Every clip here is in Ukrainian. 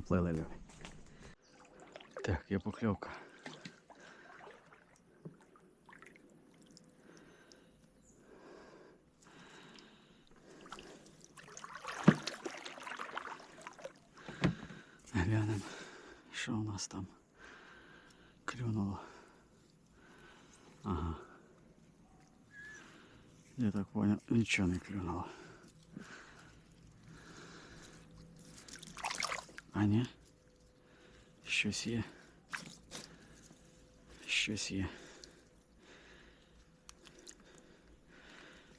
Поплили люди. Так, є покльовка. Глянемо, що у нас там клюнуло. Ага. Я так понял, нічого не клюнуло. А ні? Щось є. Щось є.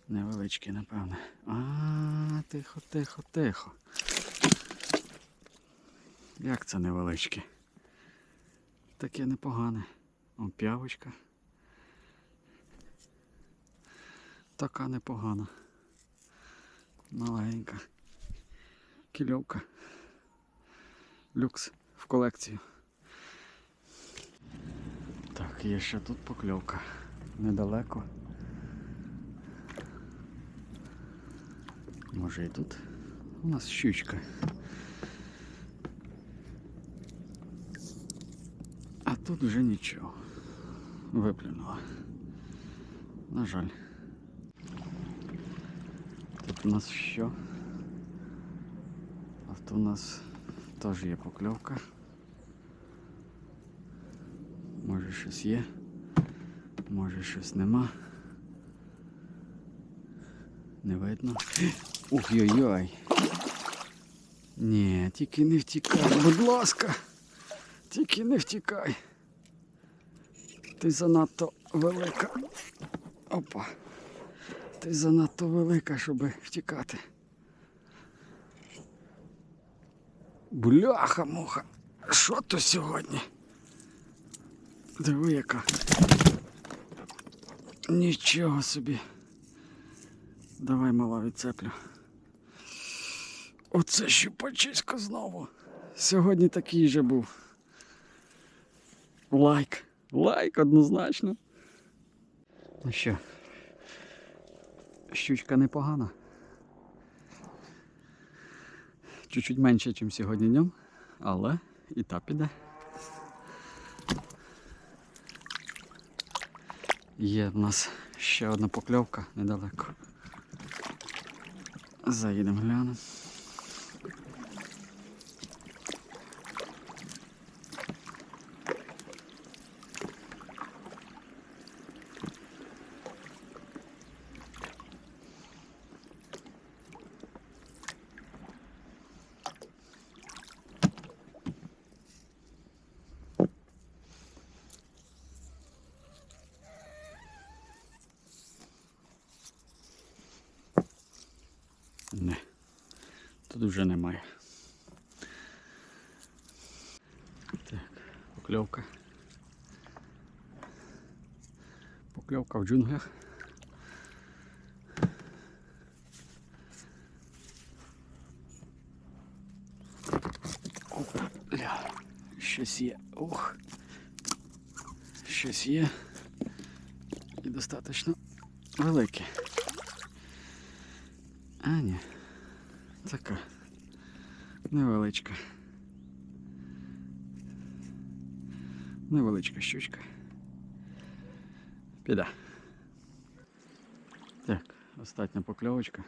Невеличке, напевне. А, тихо, тихо, тихо. Як це невеличке? Таке непогане. О, п'явочка. Така непогана. Маленька. Кільовка. Люкс в колекцію. Так, є ще тут покльовка. Недалеко. Може і тут. У нас щучка. А тут вже нічого. Виплюнула. На жаль. Тут у нас що? А тут у нас теж є покльовка. Може щось є, може щось нема. Не видно. Ух-йой-йой. Ні, тільки не втікай, будь ласка. Тільки не втікай. Ти занадто велика. Опа. Ти занадто велика, щоб втікати. Бляха муха. Що то сьогодні? Диви яка. Нічого собі. Давай мала відцеплю. Оце щупачисько знову. Сьогодні такий же був. Лайк. Лайк однозначно. Ну що? Щучка непогана. Чуть-чуть менше, ніж сьогодні днем, але і та піде. Є в нас ще одна покльовка недалеко. Заїдемо глянемо. Не. Тут вже немає. Так, покльовка. Покльовка в джунглях. Опля, щось є. Ух. Щось є. І достатньо велике. А, ні. Така. Невеличка. Невеличка щучка. Піда. Так, остання покльовочка.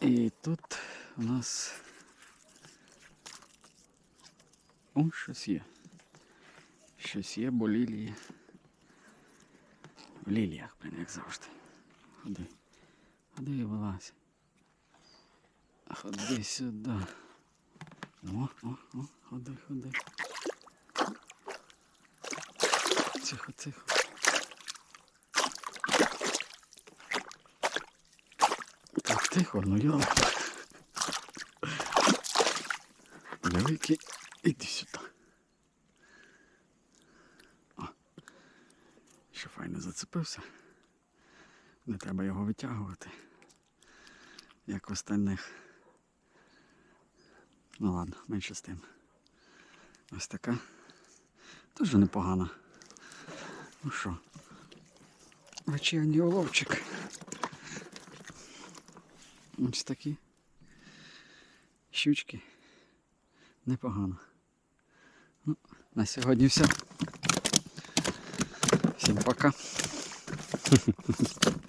І тут у нас О, щось є. Щось є, бо лілії. В ліліях, блін, як завжди. Ходи. Ходи вилазь. Ходи сюди. О, о, о, ходи, ходи. Тихо, тихо. Так, тихо, ну йо. Великий, іди сюди. Файно зацепився. Не треба його витягувати. Як в остальних. Ну ладно, менше з тим. Ось така. Дуже непогана. Ну що? Вечірній уловчик. Ось такі щучки. Непогано. Ну, на сьогодні все. Всім пока.